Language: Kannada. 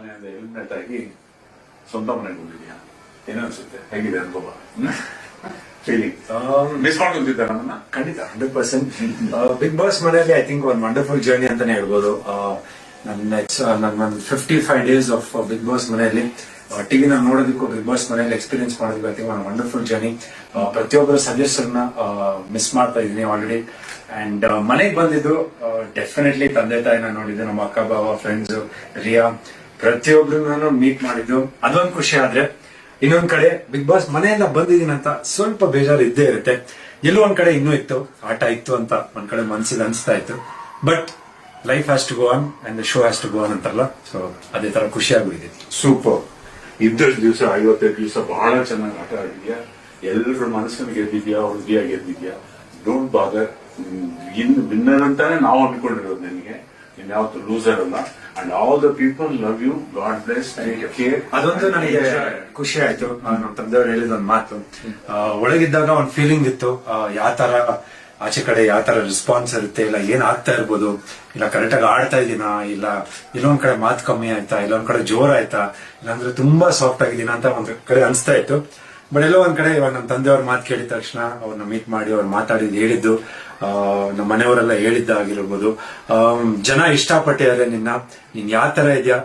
ಮನೆಯಿಂದ ಎಲಿಮಿನೇಟ್ ಆಗಿ ಸ್ವಂತ ಮನೆಗೆ ಬಂದಿದ್ಯಾ ಏನೋ ಅನ್ಸುತ್ತೆ ಹೇಗಿದೆ ಅನುಭವ ಫೀಲಿಂಗ್ ಮಿಸ್ ಮಾಡ್ಕೊಂತಿದ್ದ ನಮ್ಮನ್ನ ಖಂಡಿತ ಹಂಡ್ರೆಡ್ ಪರ್ಸೆಂಟ್ ಬಿಗ್ ಬಾಸ್ ಮನೆಯಲ್ಲಿ ಐ ಥಿಂಕ್ ಒಂದು ವಂಡರ್ಫುಲ್ ಜರ್ನಿ ಅಂತಾನೆ ಹೇಳ್ಬೋದು ನನ್ನ ನನ್ನ fifty five days of Bigg Boss ಮನೆಯಲ್ಲಿ. ಟಿವಿನ ನೋಡೋದಕ್ಕೂ ಬಿಗ್ ಬಾಸ್ ಮನೆಯಲ್ಲಿ ಎಕ್ಸ್ಪೀರಿಯನ್ಸ್ ಮಾಡೋದಕ್ಕೂ ಐ ಥಿಂಕ್ ಒಂದು ವಂಡರ್ಫುಲ್ ಜರ್ನಿ ಪ್ರತಿಯೊಬ್ಬರ ಸಜೆಸ್ಟನ್ನ ಮಿಸ್ ಮಾಡ್ತಾ ಇದ್ದೀನಿ ಆಲ್ರೆಡಿ ಅಂಡ್ ಮನೆಗೆ ಬಂದಿದ್ದು ಡೆಫಿನೆಟ್ಲಿ ತಂದೆ ತಾಯಿನ ನೋಡಿದ್ದೆ ನಮ್ಮ ಅಕ್ಕ ಬಾಬಾ ಫ್ರೆಂಡ್ಸ್ ರಿಯಾ. ಪ್ರತಿಯೊಬ್ಬರನ್ನ ಮೀಟ್ ಮಾಡಿದ್ದು. ಅದೊಂದು ಖುಷಿ ಆದ್ರೆ, ಇನ್ನೊಂದ್ ಕಡೆ ಬಿಗ್ ಬಾಸ್ ಮನೆಯಿಂದ ಬಂದಿದ್ದೀನಿ ಅಂತ ಸ್ವಲ್ಪ ಬೇಜಾರು ಇದ್ದೇ ಇರುತ್ತೆ. ಎಲ್ಲೋ ಒಂದ್ ಕಡೆ ಇನ್ನೂ ಇತ್ತು, ಆಟ ಇತ್ತು ಅಂತ ಒಂದ್ ಕಡೆ ಮನ್ಸಿಗೆ ಅನ್ಸ್ತಾ ಇತ್ತು. But life has to go on and the show has to go on ಅಂತಾರಲ್ಲ ಸೊ ಅದೇ ತರ ಖುಷಿ ಆಗ್ಬಿಟ್ಟಿದೆ ಸೂಪರ್ ಇದ್ದಷ್ಟು ದಿವಸ, ಐವತ್ತೈದು ದಿವಸ ಬಹಳ ಚೆನ್ನಾಗಿ ಆಟ ಆಡಿದ್ಯಾ? ಎಲ್ಲರ ಮನಸ್ಸನ್ನು ಗೆದ್ದಿದ್ಯಾ ಹೃದಯ ಗೆದ್ದಿದ್ಯಾ? ಡೋಂಟ್ ಬಾದರ್ ಇನ್ ವಿನ್ನರ್ ಅಂತಾನೆ ನಾವು ಅನ್ಕೊಂಡಿರೋದು ಇನ್ಯಾವತ್ತು ಲೂಸರ್ ಅಲ್ಲ and all the people love you God bless care ಅದೊಂದು ನನಗೆ ಖುಷಿ ಆಯ್ತು. ನಮ್ಮ ತಂದೆಯವರು ಹೇಳಿದ ಒಂದು ಮಾತು ಒಳಗಿದ್ದಾಗ ಒಂದು ಫೀಲಿಂಗ್ ಇತ್ತು. ಯಾವ ತರ ಆಚೆ ಕಡೆ ಯಾವ ತರ ರೆಸ್ಪಾನ್ಸ್ ಇರುತ್ತೆ ಇಲ್ಲ ಏನ್ ಆಗ್ತಾ ಇರ್ಬೋದು ಇಲ್ಲ ಕರೆಕ್ಟ್ ಆಗಿ ಆಡ್ತಾ ಇದೀನಾ ಇಲ್ಲ ಇಲ್ಲೊಂದ್ ಕಡೆ ಮಾತು ಕಮ್ಮಿ ಆಯ್ತಾ ಇಲ್ಲೊಂದ್ ಕಡೆ ಜೋರ್ ಆಯ್ತಾ ಇಲ್ಲಾಂದ್ರೆ ತುಂಬಾ ಸಾಫ್ಟ್ ಆಗಿದ್ದೀನ ಅಂತ ಒಂದ್ ಕಡೆ ಅನಿಸ್ತಾ ಇತ್ತು. ಬಟ್ ಎಲ್ಲೋ ಒಂದ್ ಕಡೆ ಇವಾಗ ನಮ್ಮ ತಂದೆಯವ್ರ ಮಾತು ಕೇಳಿದ ತಕ್ಷಣ ಅವ್ರನ್ನ ಮೀಟ್ ಮಾಡಿ ಅವ್ರು ಮಾತಾಡಿದ್ ಹೇಳಿದ್ದು ನಮ್ಮ ಮನೆಯವರೆಲ್ಲ ಹೇಳಿದ್ದಾಗಿರ್ಬೋದು. ಜನ ಇಷ್ಟಪಟ್ಟಿದ್ದಾರೆ ನಿನ್ನ. ನೀನ್ ಯಾವ ತರ ಇದೆಯಾ?